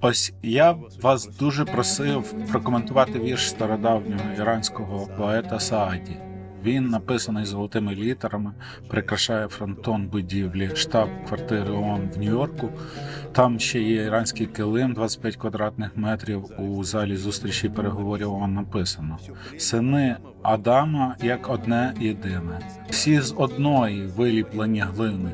Ось я вас дуже просив прокоментувати вірш стародавнього іранського поета Сааді. Він написаний золотими літерами, прикрашає фронтон будівлі штаб-квартири ООН в Нью-Йорку. Там ще є іранський килим, 25 квадратних метрів. У залі зустрічі переговорів ООН написано: сини Адама як одне єдине, всі з одної виліплені глини.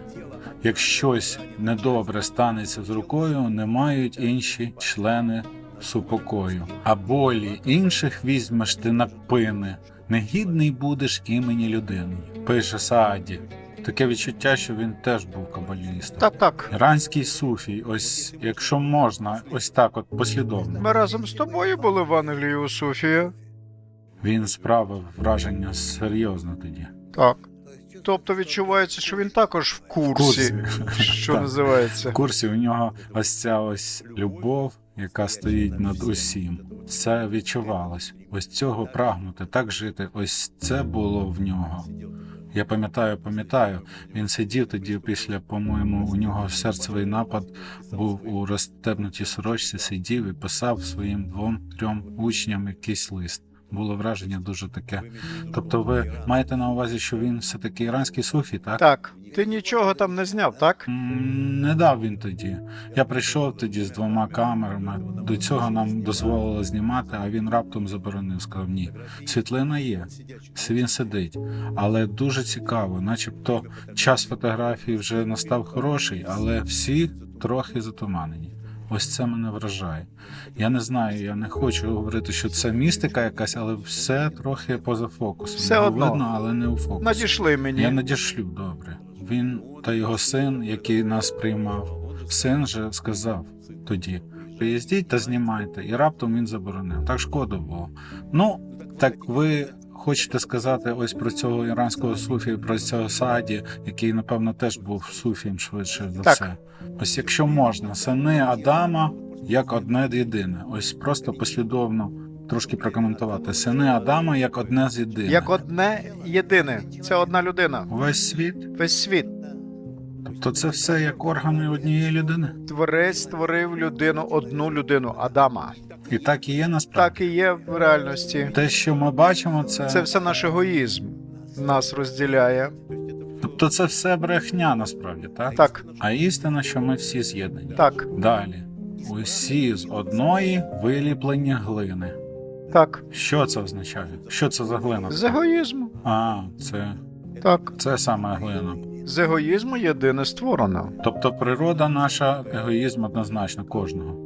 Як щось недобре станеться з рукою, не мають інші члени супокою. А болі інших візьмеш ти на пини, негідний будеш імені людини. Пише Сааді. Таке відчуття, що він теж був кабалістом. Так, так. Іранський суфій, ось якщо можна, ось так, от послідовно. Ми разом з тобою були в Англії у Софія. Він справив враження серйозно тоді. Так. Тобто відчувається, що він також в курсі, що Так. називається. В курсі у нього ось ця ось любов, яка стоїть над усім. Це відчувалось. Ось цього прагнути, так жити. Ось це було в нього. Я пам'ятаю, пам'ятаю, він сидів тоді після, по-моєму, у нього серцевий напад був у розстебнутій сорочці, сидів і писав своїм двом-трьом учням якийсь лист. Було враження дуже таке. Тобто, ви маєте на увазі, що він все-таки іранський суфій, так? Так. Ти нічого там не зняв, так? Не дав він тоді. Я прийшов тоді з двома камерами. До цього нам дозволили знімати, а він раптом заборонив. Сказав ні. Світлина є, с- він сидить. Але дуже цікаво, начебто час фотографії вже настав хороший, але всі трохи затуманені. Ось це мене вражає. Я не знаю, я не хочу говорити, що це містика якась, але все трохи поза фокусом. Все одно. видно, але не у фокусі. Надійшли мені. Я надішлю, добре. Він та його син, який нас приймав. Син же сказав тоді: приїздіть та знімайте, і раптом він заборонив. Так шкода було. Ну, так ви хочете сказати ось про цього іранського суфі, про цього Сааді, який, напевно, теж був суфієм швидше за Так. все. Ось якщо можна, сини Адама як одне єдине. Ось просто послідовно трошки прокоментувати. Сини Адама як одне з єдине. Як одне єдине. Це одна людина. Весь світ. Весь світ. Тобто це все як органи однієї людини. Творець створив людину, одну людину, Адама. І так і є насправді. Так і є в реальності. Те, що ми бачимо, це, Це все наш егоїзм нас розділяє. тобто це все брехня насправді, так? Так, А істина, що ми всі з'єднані. так, Далі. Усі з одної виліплені глини. так. Що це означає? Що це за глина? З егоїзму. А, це, Так. це саме глина. З егоїзму єдине створено. Тобто природа наша егоїзм однозначно кожного.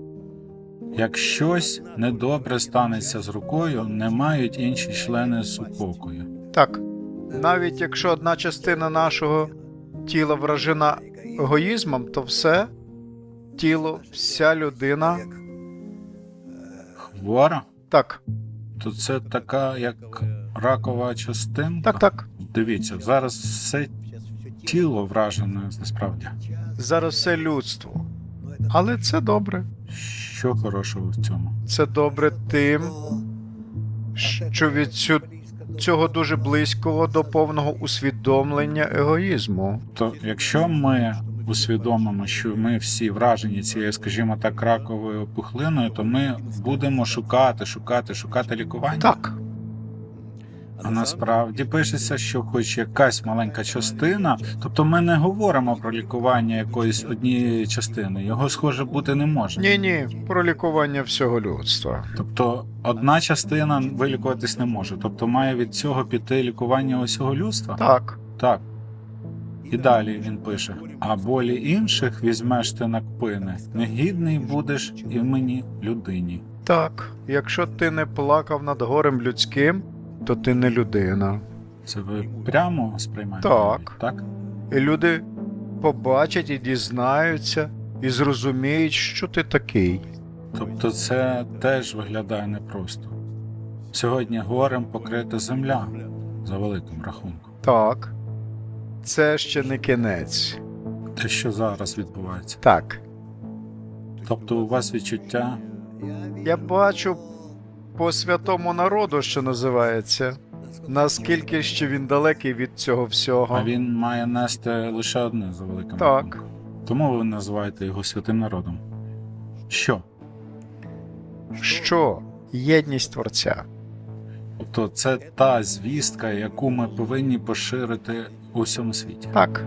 Як щось недобре станеться з рукою, не мають інші члени супокою. Так. Навіть якщо одна частина нашого тіла вражена егоїзмом, то все тіло, вся людина. Хвора, Так, то це така як ракова частинка. так, так. Дивіться, зараз все тіло вражене насправді. Зараз все людство. Але це добре. Що хорошого в цьому? Це добре тим, що від цю- цього дуже близького до повного усвідомлення егоїзму. То якщо ми усвідомимо, що ми всі вражені цією, скажімо так, раковою пухлиною, то ми будемо шукати, шукати, шукати лікування. Так, А насправді пишеться, що хоч якась маленька частина, тобто ми не говоримо про лікування якоїсь однієї частини, його схоже бути не може. ні, ні, про лікування всього людства. Тобто одна частина вилікуватись не може. Тобто має від цього піти лікування усього людства? Так, Так. І далі він пише: а болі інших візьмеш ти на кпини, негідний будеш імені людині. так. Якщо ти не плакав над горем людським, то ти не людина. Це ви прямо сприймаєте? Так. Так? І люди побачать і дізнаються, і зрозуміють, що ти такий. Тобто це теж виглядає непросто. Сьогодні горем покрита земля за великим рахунком. Так. Це ще не кінець. Те, що зараз відбувається. Так. Тобто у вас відчуття, Я бачу по святому народу, що називається, наскільки ще він далекий від цього всього. а він має нести лише одне за великим Так. рахунком. Тому ви називаєте його святим народом. Що? що єдність Творця. Тобто це та звістка, яку ми повинні поширити у всьому світі. Так,